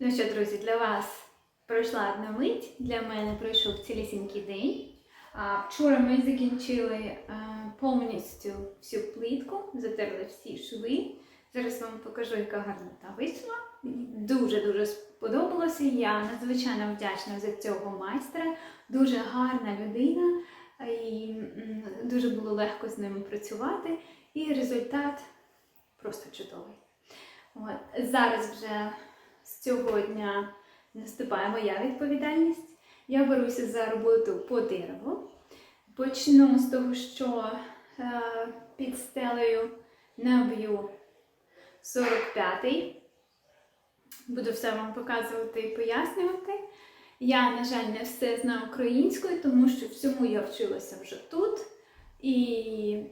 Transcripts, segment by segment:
Ну що, друзі, для вас пройшла одна мить, для мене пройшов цілісінький день. Вчора ми закінчили е, повністю всю плитку, затерли всі шви. Зараз вам покажу, яка гарна та вийшла. Дуже-дуже сподобалося. Я надзвичайно вдячна за цього майстра. Дуже гарна людина, і дуже було легко з ним працювати. І результат просто чудовий. От. Зараз вже з цього дня наступає моя відповідальність. Я беруся за роботу по дереву. Почну з того, що е, під стелею наб'ю 45-й. Буду все вам показувати і пояснювати. Я, на жаль, не все знаю українською, тому що всьому я вчилася вже тут. І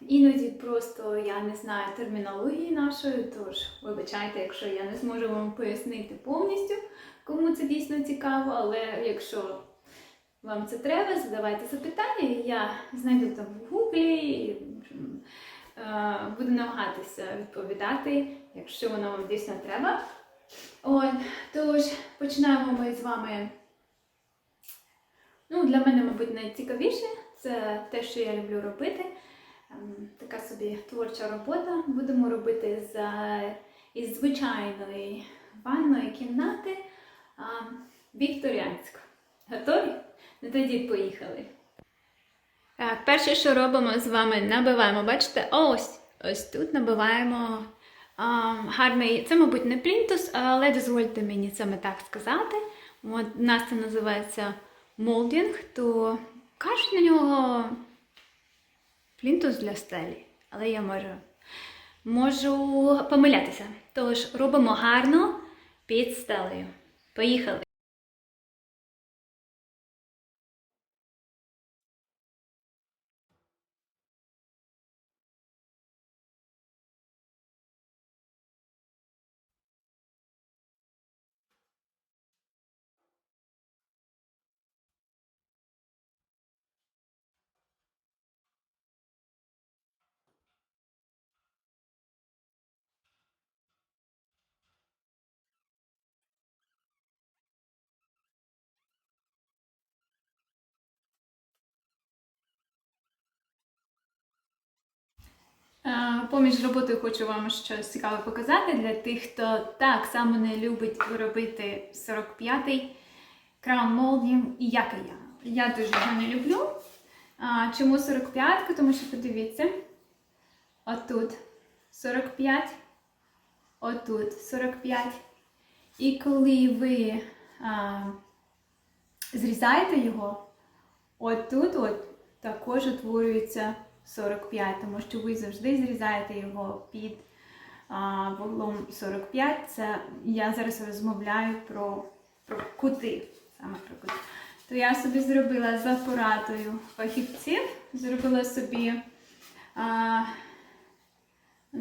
Іноді просто я не знаю термінології нашої, тож вибачайте, якщо я не зможу вам пояснити повністю, кому це дійсно цікаво, але якщо вам це треба, задавайте запитання, і я знайду там в гуглі і е, буду намагатися відповідати, якщо воно вам дійсно треба. От, тож починаємо ми з вами. Ну, для мене, мабуть, найцікавіше це те, що я люблю робити. Ем, Така собі творча робота. Будемо робити з, із звичайної ванної кімнати а, вікторіанську. Готові? Ну тоді поїхали. Так, перше, що робимо з вами, набиваємо. Бачите, ось ось тут набиваємо а, гарний. Це, мабуть, не плінтус, але дозвольте мені саме так сказати. От, у нас це називається молдінг, то кажуть на нього плінтус для стелі, але я можу, можу помилятися. Тож робимо гарно під стелею. Поїхали! Поміж роботою хочу вам щось цікаве показати для тих, хто так само не любить робити 45-й краун молдінг, як і я. Я дуже його не люблю. Чому 45? Тому що подивіться, отут 45, отут 45. І коли ви а, зрізаєте його, отут от також утворюється 45, тому що ви завжди зрізаєте його під а, вуглом 45. Це я зараз розмовляю про, про кути. Саме про кути. То я собі зробила за порадою фахівців, зробила собі а,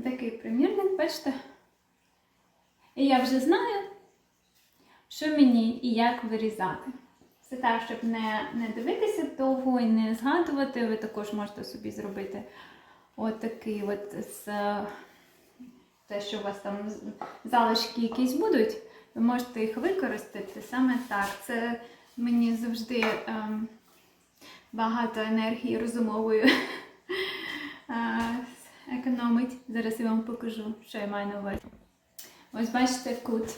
такий примірник, бачите? І я вже знаю, що мені і як вирізати. Це так, щоб не, не дивитися довго і не згадувати, ви також можете собі зробити от от з те, що у вас там залишки якісь будуть, ви можете їх використати саме так. Це мені завжди ем, багато енергії розумової е, економить. Зараз я вам покажу, що я маю на увазі. Ось бачите кут.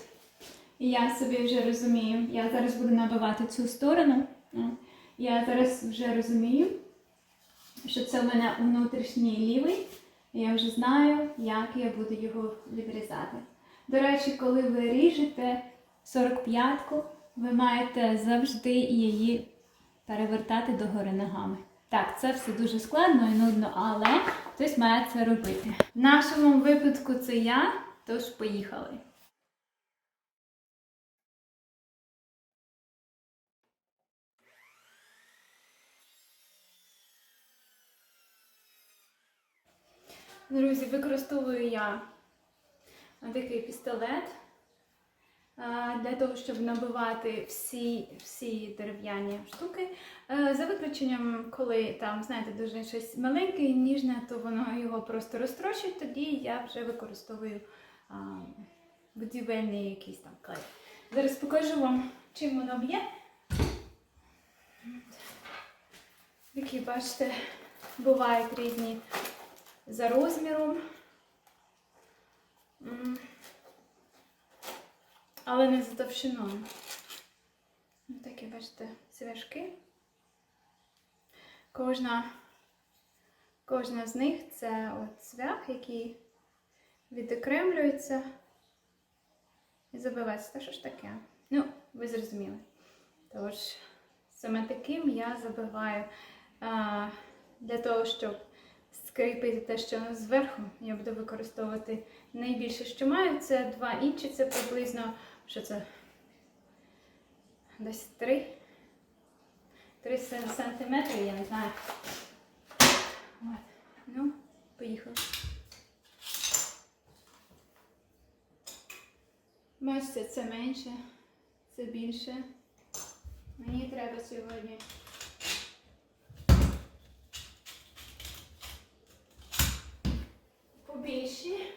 І я собі вже розумію, я зараз буду набивати цю сторону. Я зараз вже розумію, що це в мене внутрішній лівий. І я вже знаю, як я буду його відрізати. До речі, коли ви ріжете 45-ку, ви маєте завжди її перевертати догори ногами. Так, це все дуже складно і нудно, але хтось має це робити. В нашому випадку це я, тож поїхали. Друзі, використовую я такий пістолет для того, щоб набивати всі, всі дерев'яні штуки. Е, За виключенням, коли там, знаєте, дуже щось маленьке і ніжне, то воно його просто розтрощить, тоді я вже використовую будівельний якийсь там клей. Зараз покажу вам, чим воно б'є. Які, бачите, бувають різні за розміром. Але не за товщиною. Ось Такі, бачите, цвяшки. Кожна, кожна з них це от цвях, який відокремлюється і забивається. Та що ж таке? Ну, ви зрозуміли. Тож, саме таким я забиваю а, для того, щоб скріпити те, що зверху, я буду використовувати найбільше, що маю. Це 2 інчі, це приблизно, що це? Десь 3. 3 сантиметри, я не знаю. Ну, поїхали. Бачите, це менше, це більше. Мені треба сьогодні. léger.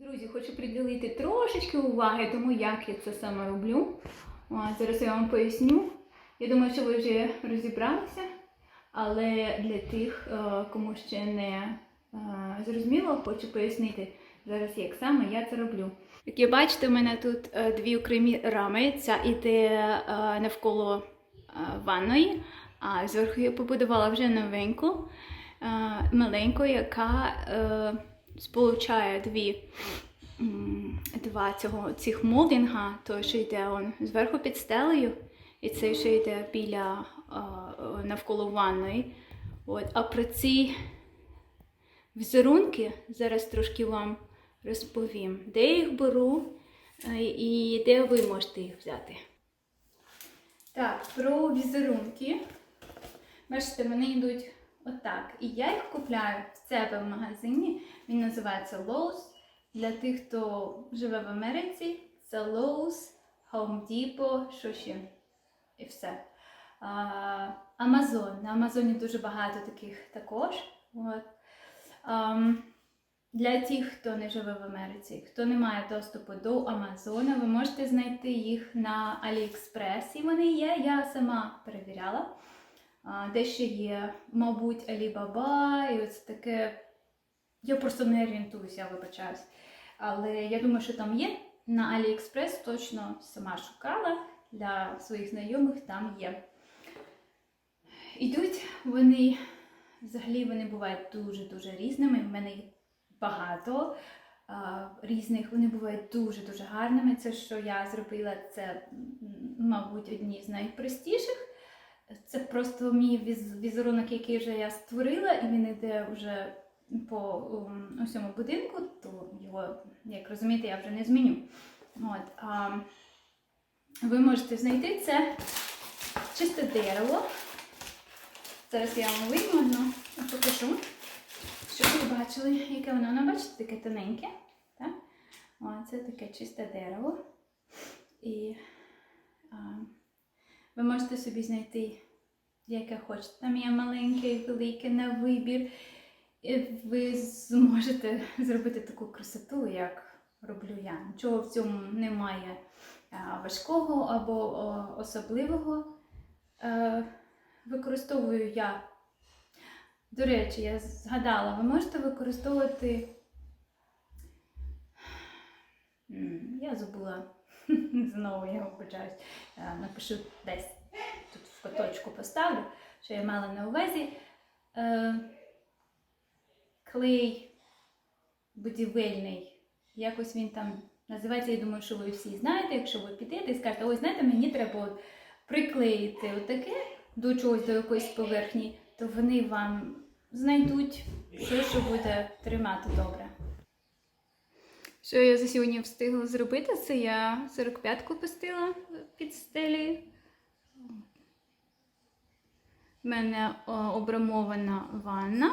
Друзі, хочу приділити трошечки уваги тому, як я це саме роблю. Зараз я вам поясню. Я думаю, що ви вже розібралися, але для тих, е, кому ще не е, зрозуміло, хочу пояснити зараз, як саме я це роблю. Як я бачите, у мене тут е, дві окремі рами. Ця іде навколо ванної, а зверху я побудувала вже новеньку, маленьку, яка сполучає дві, два цього, цих молдинга, той, що йде он зверху під стелею, і цей, що йде біля навколо ванної. От. А про ці візерунки зараз трошки вам розповім, де я їх беру е, і де ви можете їх взяти. Так, про візерунки. Бачите, вони йдуть отак. І я їх купляю в себе в магазині. Він називається Lowe's. Для тих, хто живе в Америці, це Lowe's, Home Depot, що ще і все. А, Amazon. На Амазоні дуже багато таких також. От. Для тих, хто не живе в Америці, хто не має доступу до Амазона, ви можете знайти їх на AliExpress. І вони є, я сама перевіряла. Де ще є, мабуть, Alibaba, і ось таке. Я просто не орієнтуюся, вибачаюсь. Але я думаю, що там є. На AliExpress точно сама шукала для своїх знайомих, там є. Ідуть вони, взагалі вони бувають дуже-дуже різними. В мене їх багато а, різних, вони бувають дуже-дуже гарними. Це, що я зробила, це, мабуть, одні з найпростіших. Це просто мій віз- візерунок, який вже я створила, і він іде вже по усьому будинку, то його, як розумієте, я вже не зміню. От, а, ви можете знайти це чисте дерево. Зараз я вам вийму, ну, покажу, щоб ви бачили, яке воно. Воно, бачите, таке тоненьке. Так? О, це таке чисте дерево. І а, ви можете собі знайти, яке хочете. Там є маленьке і велике на вибір. І ви зможете зробити таку красоту, як роблю я. Нічого в цьому немає важкого або особливого. Е, використовую я. До речі, я згадала, ви можете використовувати. Я забула. Знову я вибачаюсь. Е, Напишу десь тут в куточку поставлю, що я мала на увазі. Е, Клей будівельний. Якось він там називається, я думаю, що ви всі знаєте, якщо ви підете і скажете, ой, знаєте, мені треба приклеїти отаке до чогось, до якоїсь поверхні, то вони вам знайдуть все, що буде тримати добре. Що я за сьогодні встигла зробити, це я 45-ку пустила під стелі. У мене обрамована ванна.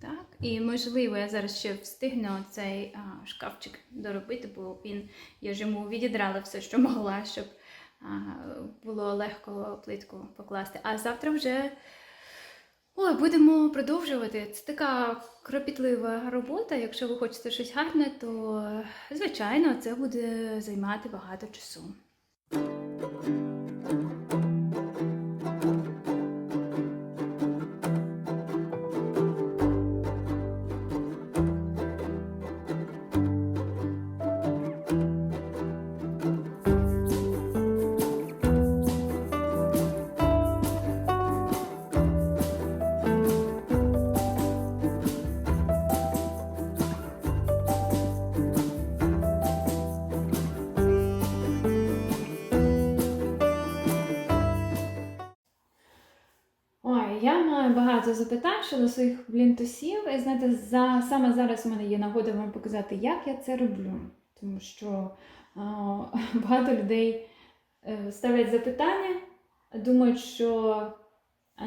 Так, і можливо, я зараз ще встигну цей а, шкафчик доробити, бо він я ж йому відідрала все, що могла, щоб а, було легко плитку покласти. А завтра вже ой, будемо продовжувати. Це така кропітлива робота. Якщо ви хочете щось гарне, то звичайно це буде займати багато часу. Маю багато запитань щодо своїх блінтусів. І знаєте, за, саме зараз в мене є нагода вам показати, як я це роблю. Тому що а, багато людей е, ставлять запитання, думають, що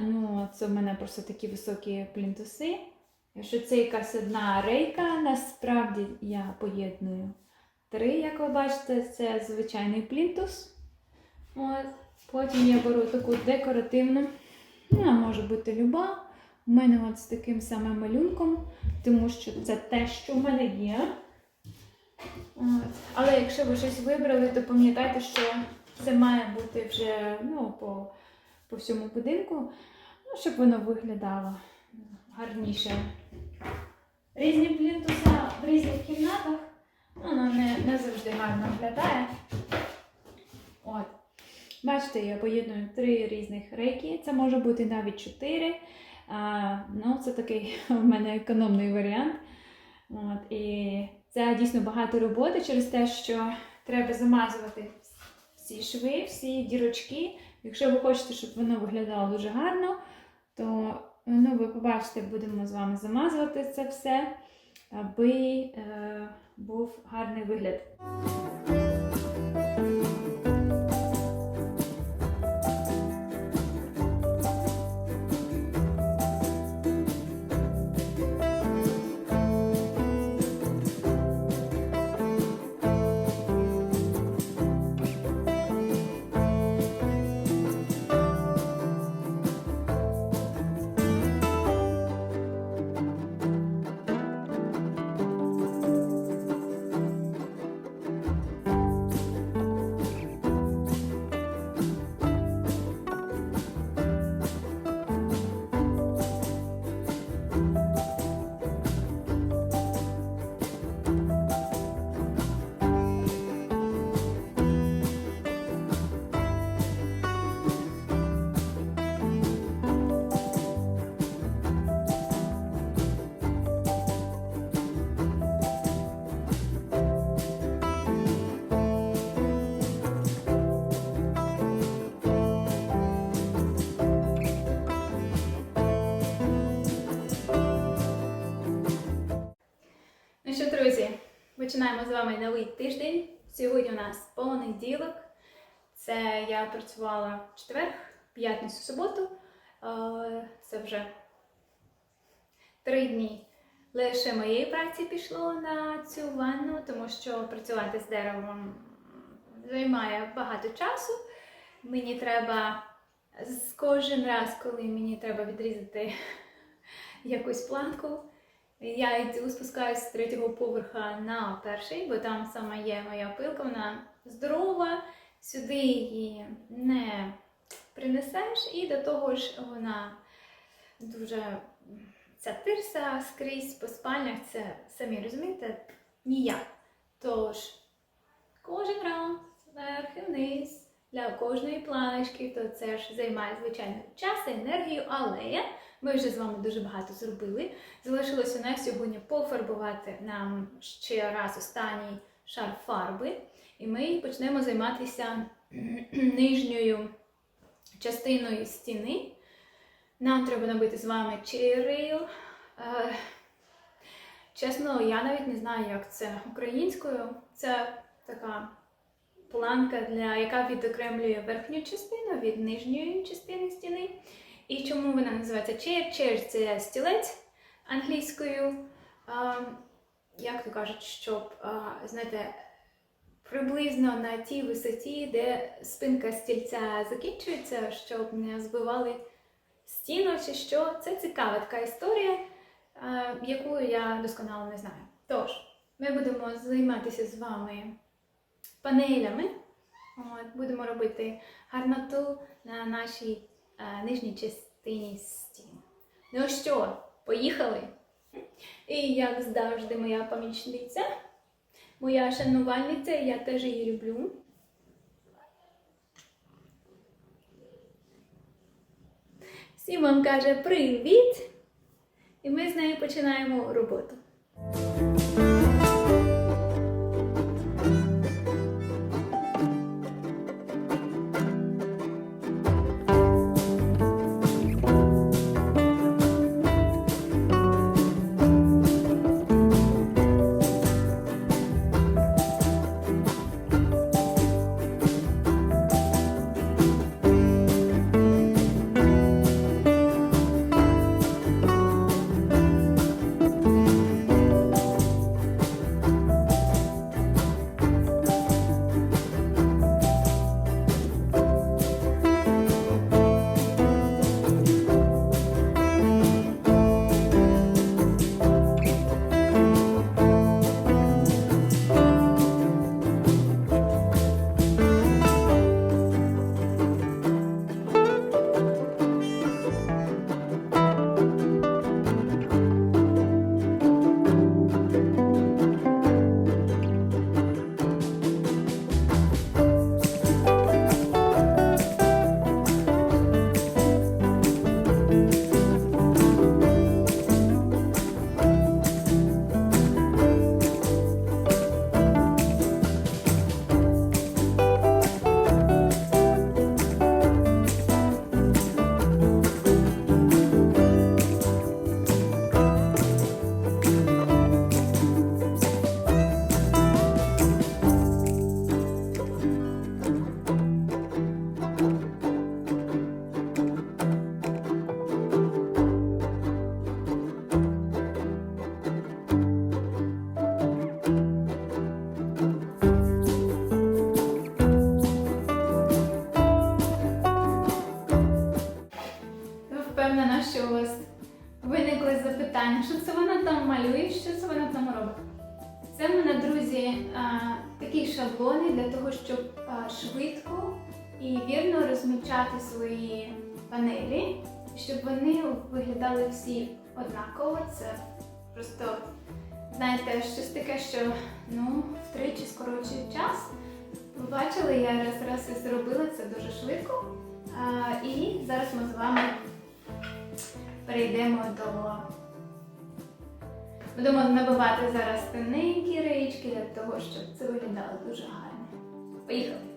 ну, це в мене просто такі високі плінтуси. Що це якась одна рейка, насправді я поєдную три, як ви бачите, це звичайний плінтус. От. Потім я беру таку декоративну. Вона може бути люба. У мене от з таким самим малюнком, тому що це те, що в мене є. От. Але якщо ви щось вибрали, то пам'ятайте, що це має бути вже ну, по, по всьому будинку, ну, щоб воно виглядало гарніше. Різні плінтуса в різних кімнатах, воно не, не завжди гарно виглядає. От. Бачите, я поєдную три різних рейки. Це може бути навіть чотири. А, ну, це такий у мене економний варіант. От, і це дійсно багато роботи через те, що треба замазувати всі шви, всі дірочки. Якщо ви хочете, щоб воно виглядало дуже гарно, то ну, ви побачите, будемо з вами замазувати це все, аби е, був гарний вигляд. Починаємо з вами новий тиждень. Сьогодні у нас понеділок. Це я працювала четвер, п'ятницю, суботу. Е, Це вже три дні. Лише моєї праці пішло на цю ванну, тому що працювати з деревом займає багато часу. Мені треба з кожен раз, коли мені треба відрізати якусь планку, я йду спускаюсь з третього поверха на перший, бо там саме є моя пилка, вона здорова, сюди її не принесеш, і до того ж вона дуже ця тирса скрізь по спальнях, це самі розумієте, ніяк. Тож кожен раз вверх і вниз для кожної планочки, то це ж займає звичайно час і енергію, але Ми вже з вами дуже багато зробили. Залишилося на сьогодні пофарбувати нам ще раз останній шар фарби. І ми почнемо займатися нижньою частиною стіни. Нам треба набити з вами черейл. Е, Чесно, я навіть не знаю, як це українською. Це така планка, для, яка відокремлює верхню частину від нижньої частини стіни. І чому вона називається chair? Chair – це стілець англійською. Як то кажуть, щоб, знаєте, приблизно на тій висоті, де спинка стільця закінчується, щоб не збивали стіну чи що. Це цікава така історія, яку я досконало не знаю. Тож, ми будемо займатися з вами панелями. От, будемо робити гарноту на нашій нижній частині стін. Ну що, поїхали? І як завжди, моя помічниця, моя шанувальниця, я теж її люблю. Вам каже привіт! І ми з нею починаємо роботу. Друзі, такі шаблони для того, щоб швидко і вірно розмічати свої панелі, щоб вони виглядали всі однаково. Це просто, знаєте, щось таке, що ну, втричі скорочує час. Ви я раз раз і зробила це дуже швидко. І зараз ми з вами перейдемо до. Будемо набивати зараз тоненькі речки для того, щоб це виглядало дуже гарно. Поїхали!